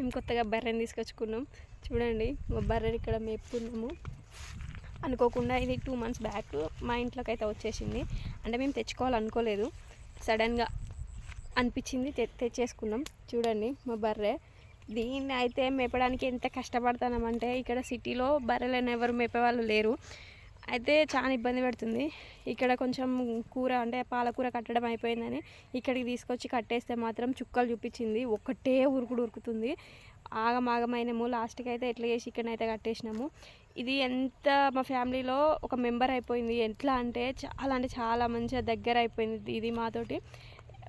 మేము కొత్తగా బర్రెని తీసుకొచ్చుకున్నాం. చూడండి మా బర్రెని ఇక్కడ మేపుకున్నాము. అనుకోకుండా ఇది టూ మంత్స్ బ్యాక్ మా ఇంట్లోకి అయితే వచ్చేసింది. అంటే మేము తెచ్చుకోవాలనుకోలేదు. సడన్గా అనిపించింది తె తెచ్చేసుకున్నాం. చూడండి మా బర్రె. దీన్ని అయితే మేపడానికి ఎంత కష్టపడతామంటే ఇక్కడ సిటీలో బర్రెలను ఎవరు మేపేవాళ్ళు లేరు. అయితే చాలా ఇబ్బంది పెడుతుంది. ఇక్కడ కొంచెం కూర అంటే పాలకూర కట్టడం అయిపోయిందని ఇక్కడికి తీసుకొచ్చి కట్టేస్తే మాత్రం చుక్కలు చూపించింది. ఒక్కటే ఉరుకుడు ఉరుకుతుంది. ఆగమాగమైనము లాస్ట్కి అయితే ఎట్లా చేసి ఇక్కడనైతే కట్టేసినాము. ఇది ఎంత మా ఫ్యామిలీలో ఒక మెంబర్ అయిపోయింది. ఎట్లా అంటే చాలా అంటే చాలా మంచిగా దగ్గర అయిపోయింది. ఇది మాతోటి.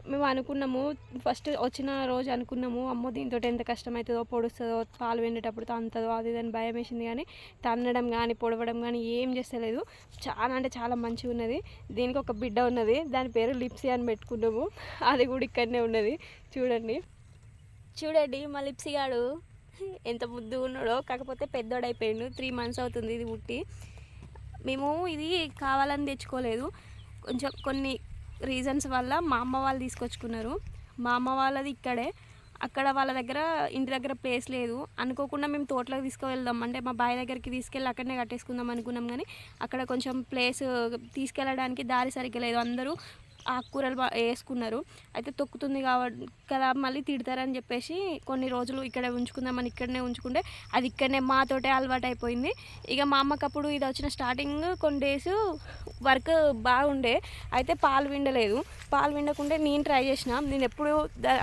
మేము అనుకున్నాము ఫస్ట్ వచ్చిన రోజు అనుకున్నాము అమ్మో దీంతో ఎంత కష్టమవుతుందో పొడుస్తుందో పాలు వెండేటప్పుడు తంతదో అది ఇదని భయం వేసింది కానీ తన్నడం కానీ పొడవడం కానీ ఏం చేస్తలేదు. చాలా అంటే చాలా మంచిగా ఉన్నది. దీనికి ఒక బిడ్డ ఉన్నది. దాని పేరు లిప్సీ అని పెట్టుకున్నాము. అది కూడా ఇక్కడనే ఉన్నది. చూడండి. చూడండి మా లిప్సీ గాడు. ఎంత ముద్దు ఉన్నాడో. కాకపోతే పెద్దోడైపోయిండు త్రీ మంత్స్ అవుతుంది ఇది పుట్టి. మేము ఇది కావాలని తెచ్చుకోలేదు. కొంచెం కొన్ని రీజన్స్ వల్ల మా అమ్మ వాళ్ళు తీసుకొచ్చుకున్నారు. మా అమ్మ వాళ్ళది ఇక్కడే. అక్కడ వాళ్ళ దగ్గర ఇంటి దగ్గర ప్లేస్ లేదు. అనుకోకుండా మేము తోటలోకి తీసుకువెళ్దాం. అంటే మా బావి దగ్గరికి తీసుకెళ్ళి అక్కడనే కట్టేసుకుందాం అనుకున్నాం కానీ అక్కడ కొంచెం ప్లేస్ తీసుకెళ్ళడానికి దారి సరిగ్గా లేదు. అందరూ ఆకుకూరలు వేసుకున్నారు. అయితే తొక్కుతుంది కాబట్టి కదా మళ్ళీ తిడతారని చెప్పేసి కొన్ని రోజులు ఇక్కడే ఉంచుకుందామని ఇక్కడనే ఉంచుకుంటే అది ఇక్కడనే మాతోటే అలవాటు అయిపోయింది ఇక మా అమ్మకి అప్పుడు ఇది వచ్చిన స్టార్టింగ్ కొన్ని డేస్ వర్క్ బాగుండే. అయితే పాలు విండలేదు. పాలు విండకుంటే నేను ట్రై చేసిన. నేను ఎప్పుడు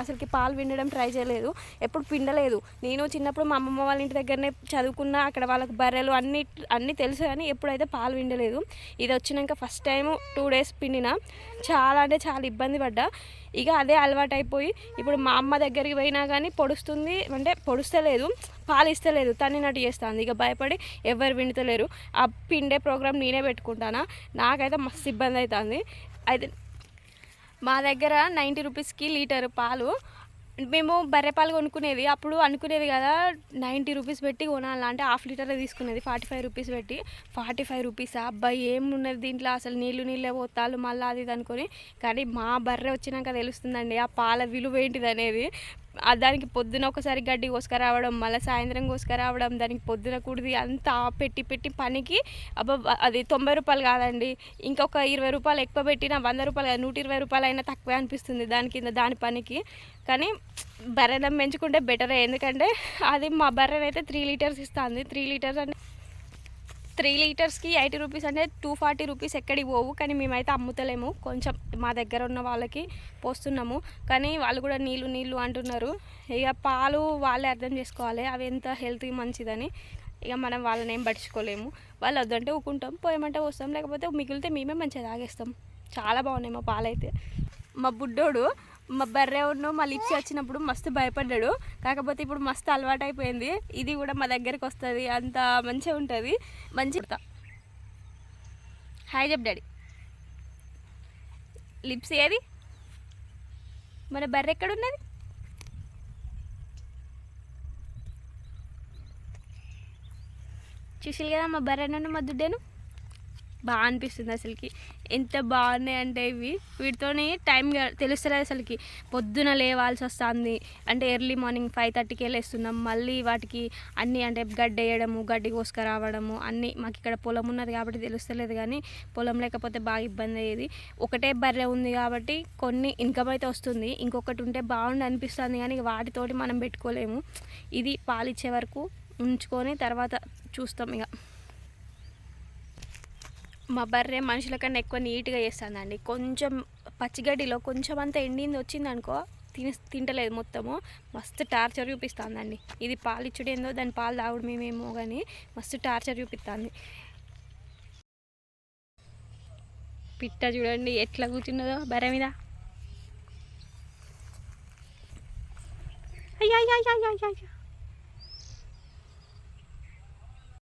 అసలుకి పాలు విండడం ట్రై చేయలేదు. ఎప్పుడు పిండలేదు. నేను చిన్నప్పుడు మా అమ్మమ్మ వాళ్ళ ఇంటి దగ్గరనే చదువుకున్నా అక్కడ వాళ్ళకి బర్రెలు అన్ని అన్నీ తెలుసు కానీ ఎప్పుడైతే పాలు విండలేదు. ఇది వచ్చినాక ఫస్ట్ టైం టూ డేస్ పిండిన. చాలా చాలా అంటే చాలా ఇబ్బంది పడ్డా. ఇక అదే అలవాటు అయిపోయి ఇప్పుడు మా అమ్మ దగ్గరికి పోయినా కానీ పొడుస్తుంది అంటే పొడుస్తలేదు పాలు ఇస్తలేదు తన్నినట్టు చేస్తుంది. ఇక భయపడి ఎవరు వింటలేరు ఆ పిండే ప్రోగ్రామ్ నేనే పెట్టుకుంటానా? నాకైతే మస్తు ఇబ్బంది అవుతుంది అయితే మా దగ్గర నైంటీ రూపీస్కి లీటర్ పాలు మేము బర్రె పాలు కొనుక్కునేది. అప్పుడు అనుకునేది కదా నైంటీ రూపీస్ పెట్టి కొనాలి అంటే హాఫ్ లీటర్ తీసుకునేది ఫార్టీ ఫైవ్ రూపీస్ పెట్టి. ఫార్టీ ఫైవ్ రూపీస్ అబ్బాయి ఏమున్నది దీంట్లో? అసలు నీళ్ళు నీళ్ళే పోతాలు మళ్ళీ అది ఇది అనుకొని. కానీ మా బర్రె వచ్చినాక తెలుస్తుందండి ఆ పాల విలువ ఏంటిది అనేది దానికి పొద్దున ఒకసారి గడ్డి కోసుకురావడం మళ్ళీ సాయంత్రం కోసుకురావడం దానికి పొద్దున కుడిది అంతా పెట్టి పెట్టి పనికి అబ్బా అది తొంభై రూపాయలు కాదండి. ఇంకొక ఇరవై రూపాయలు ఎక్కువ పెట్టిన వంద రూపాయలు నూట ఇరవై రూపాయలు అయినా తక్కువే అనిపిస్తుంది దాని కింద దాని పనికి. కానీ బర్రెనం పెంచుకుంటే బెటరే. ఎందుకంటే అది మా బర్రెనైతే త్రీ లీటర్స్ ఇస్తుంది. త్రీ లీటర్స్ అంటే త్రీ లీటర్స్కి ఎయిటీ రూపీస్ అంటే టూ ఫార్టీ రూపీస్ ఎక్కడికి పోవు. కానీ మేమైతే అమ్ముతలేము. కొంచెం మా దగ్గర ఉన్న వాళ్ళకి పోస్తున్నాము. కానీ వాళ్ళు కూడా నీళ్ళు నీళ్ళు అంటున్నారు. ఇక పాలు వాళ్ళే అర్థం చేసుకోవాలి. అవి ఎంత హెల్త్కి మంచిదని. ఇక మనం వాళ్ళని ఏం పట్టించుకోలేము. వాళ్ళు వద్దంటే ఊకుంటాం పోయమంటే వస్తాం. లేకపోతే మిగిలితే మేమే మంచిగా తాగేస్తాం. చాలా బాగున్నాయి మా పాలైతే. మా బుడ్డోడు మా బర్రె ఉన్న మా లిప్స్ వచ్చినప్పుడు మస్తు భయపడ్డాడు. కాకపోతే ఇప్పుడు మస్తు అలవాటు అయిపోయింది ఇది కూడా మా దగ్గరికి వస్తుంది. అంత మంచిగా ఉంటుంది. మంచి హాయ్ చెప్ డాడీ. లిప్స్ ఏది? మన బర్రె ఎక్కడ ఉన్నది? చూసి కదా మా బర్రె నుండి మా దుడ్డను? బాగా అనిపిస్తుంది అసలుకి. ఎంత బాగున్నాయి అంటే ఇవి. వీటితోని టైం తెలుస్తలేదు అసలుకి. పొద్దున లేవాల్సి వస్తుంది. అంటే ఎర్లీ మార్నింగ్ ఫైవ్ థర్టీకి వెళ్ళేస్తున్నాం. మళ్ళీ వాటికి అన్నీ అంటే గడ్డి వేయడము గడ్డి కోసుకురావడము అన్నీ మాకు ఇక్కడ పొలం ఉన్నది కాబట్టి తెలుస్తలేదు కానీ పొలం లేకపోతే బాగా ఇబ్బంది అయ్యేది. ఒకటే బర్రె ఉంది కాబట్టి కొన్ని ఇన్కమ్ అయితే వస్తుంది. ఇంకొకటి ఉంటే బాగుండి అనిపిస్తుంది కానీ వాటితోటి మనం పెట్టుకోలేము. ఇది పాలిచ్చే వరకు ఉంచుకొని తర్వాత చూస్తాం ఇక. మా బర్రె మనుషుల కన్నా ఎక్కువ నీట్గా చేస్తుందండి. కొంచెం పచ్చిగడ్డిలో కొంచెం అంతా ఎండింది వచ్చింది అనుకో తిని తింటలేదు మొత్తము. మస్తు టార్చర్ చూపిస్తుందండి. ఇది పాలు ఇచ్చుడు ఏందో దాని పాలు తాగుడు మేమేమో కానీ మస్తు టార్చర్ చూపిస్తుంది. పిట్ట చూడండి ఎట్లా కూర్చున్నదో బర్రె మీద. అయ్యా అయ్యా అయ్యా అయ్యా